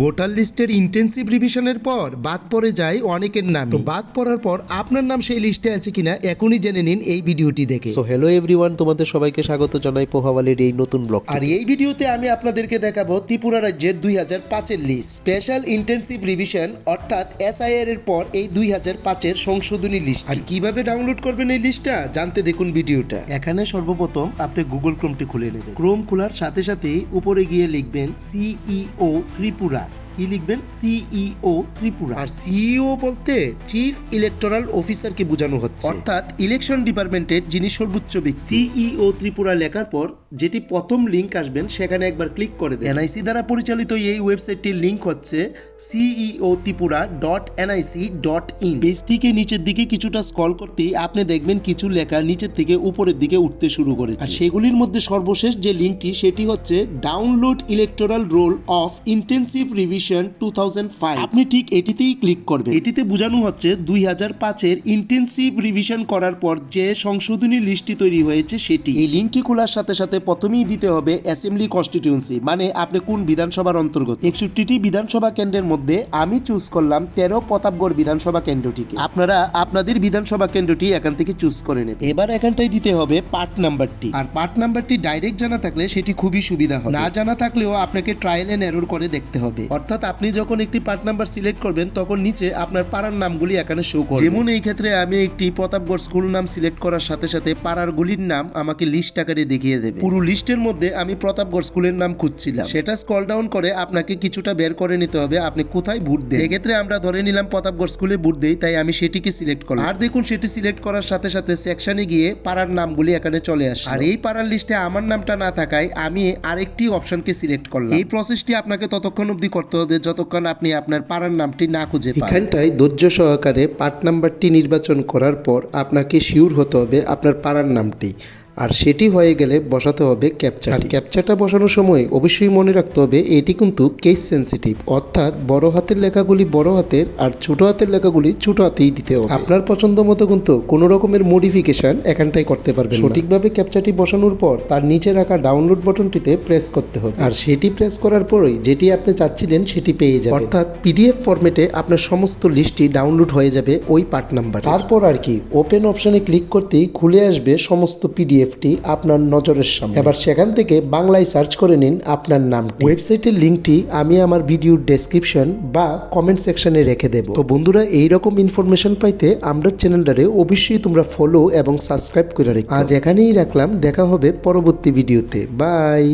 Voter লিস্টের intensive রিভিশনের পর বাদ পড়ে যায় অনেকের নাম তো বাদ পড়ার পর আপনার নাম সেই লিস্টে আছে কিনা এখনই জেনে নিন এই ভিডিওটি দেখে। সো হ্যালো এভরিওয়ান তোমাদের সবাইকে স্বাগত জানাই পোহাওয়ালির এই নতুন ব্লগ আর এই ভিডিওতে আমি আপনাদেরকে দেখাবো ত্রিপুরা রাজ্যের দুই হাজার পাঁচের লিস্ট স্পেশাল ইন্টেন্সিভ রিভিশন অর্থাৎ এসআইআর এর পর এই দুই হাজার পাঁচের সংশোধনী লিস্ট আর কীভাবে ডাউনলোড করবেন এই লিস্টটা জানতে দেখুন ভিডিওটা। এখানে সর্বপ্রথম আপনি গুগল ক্রোমটি খুলে নেবেন। ক্রোম খোলার সাথে সাথেই উপরে গিয়ে লিখবেন সিইও ত্রিপুরা কি লিখবেন? সিইও ত্রিপুরা। আর সিইও বলতে চিফ ইলেকটোরাল অফিসারকে বোঝানো হচ্ছে। অর্থাৎ ইলেকশন ডিপার্টমেন্টের যিনি সর্বোচ্চ ব্যক্তি। সিইও ত্রিপুরা লেখার পর যেটি প্রথম লিংক আসবেন সেখানে একবার ক্লিক করে দেন এনআইসি দ্বারা পরিচালিত এই ওয়েবসাইটটির লিংক হচ্ছে CEO Tripura dot NIC dot in পেজটিকে নিচের দিকে কিছুটা স্ক্রল করতেই আপনি দেখবেন কিছু লেখা নিচের থেকে উপরের দিকে উঠতে শুরু করেছে। আর সেগুলির মধ্যে সর্বশেষ যে লিঙ্কটি সেটি হচ্ছে download electoral roll of intensive revision two আপনি ঠিক এটিতেই ক্লিক করবেন। এটিতে বোঝানো হচ্ছে দুই হাজার পাঁচের ইন্টেন্সিভ রিভিশন করার পর যে সংশোধনী লিস্টটি তৈরি হয়েছে সেটি। এই লিঙ্কটি খোলার সাথে সাথে প্রথমেই দিতে হবে অ্যাসেম্বলি কনস্টিটিউন্সি মানে আপনি কোন বিধানসভার অন্তর্গত। একষট্টিটি বিধানসভা কেন্দ্রের মধ্যে আমি চুজ করলাম তেরো প্রতাপগড় বিধানসভা কেন্দ্রটিকে। আপনারা আপনাদের বিধানসভা কেন্দ্রটি এখান থেকে চুজ করে নেবেন। এবার এখানটাই দিতে হবে পার্ট নাম্বারটি আর পার্ট নাম্বারটি ডাইরেক্ট জানা থাকলে সেটি খুবই সুবিধা হবে। না জানা থাকলেও আপনাকে ট্রায়াল এন্ড এরর করে দেখতে হবে। অর্থাৎ আপনি যখন একটি পার্ট নাম্বার সিলেক্ট করবেন তখন নিচে আপনার পাড়ার নামগুলি এখানে শো করবে। যেমন এই ক্ষেত্রে আমি একটি প্রতাপগড় স্কুল নাম সিলেক্ট করার সাথে সাথে পাড়ার গুলির নাম আমাকে লিস্ট আকারে দেখিয়ে দেবে। পুরো লিস্টের মধ্যে আমি প্রতাপগড় স্কুলের নাম খুঁজছিলাম। সেটা স্কল ডাউন করে আপনাকে কিছুটা বের করে নিতে হবে আপনি কোথায় ভোট দেন? এক্ষেত্রে আমরা ধরে নিলাম প্রতাপগড় স্কুলে ভোট দেই তাই আমি সেটিকে সিলেক্ট করলাম। আর দেখুন সেটি সিলেক্ট করার সাথে সাথে সেকশনে গিয়ে পাড়ার নামগুলি এখানে চলে আসে আর এই পাড়ার লিস্টে আমার নামটা না থাকায় আমি আরেকটি অপশনকে সিলেক্ট করলাম। এই প্রসেসটি আপনাকে ততক্ষণ অবধি করতে হবে। যতক্ষণ আপনি আপনার পাড়ার নামটি না খুঁজে এখানটায় ধৈর্য সহকারে পার্ট নাম্বারটি নির্বাচন করার পর আপনাকে শিওর হতে হবে আপনার পাড়ার নামটি। আর সেটি হয়ে গেলে বসাতে হবে ক্যাপচার আর ক্যাপচারটা বসানোর সময় অবশ্যই মনে রাখতে হবে এটি কিন্তু কেস সেন্সিটিভ অর্থাৎ বড় হাতের লেখাগুলি বড় হাতের আর ছোট হাতের লেখাগুলি ছোট হাতেই দিতে হবে। আপনার পছন্দ মতো কিন্তু কোনো রকমের মডিফিকেশন এখানটাই করতে পারবেন সঠিকভাবে ক্যাপচারটি বসানোর পর তার নিচে রাখা ডাউনলোড বাটনটিতে প্রেস করতে হবে। আর সেটি প্রেস করার পরেই যেটি আপনি চাচ্ছিলেন সেটি পেয়ে যাবেন। অর্থাৎ পিডিএফ ফরম্যাটে আপনার সমস্ত লিস্টটি ডাউনলোড হয়ে যাবে ওই পার্ট নাম্বার তারপর আর কি ওপেন অপশনে ক্লিক করতেই খুলে আসবে সমস্ত পিডিএফটি আপনার নজরের সামনে। এবার সেখান থেকে বাংলায় সার্চ করে নিন আপনার নামটি। ওয়েবসাইটের লিঙ্কটি আমি আমার ভিডিওর ডেসক্রিপশন বা কমেন্ট সেকশনে রেখে দেবো। তো বন্ধুরা এই রকম ইনফরমেশন পাইতে আমরা চ্যানেলটারে অবশ্যই তোমরা ফলো এবং সাবস্ক্রাইব করে রেখো। আজ এখানেই রাখলাম। দেখা হবে পরবর্তী ভিডিওতে বাই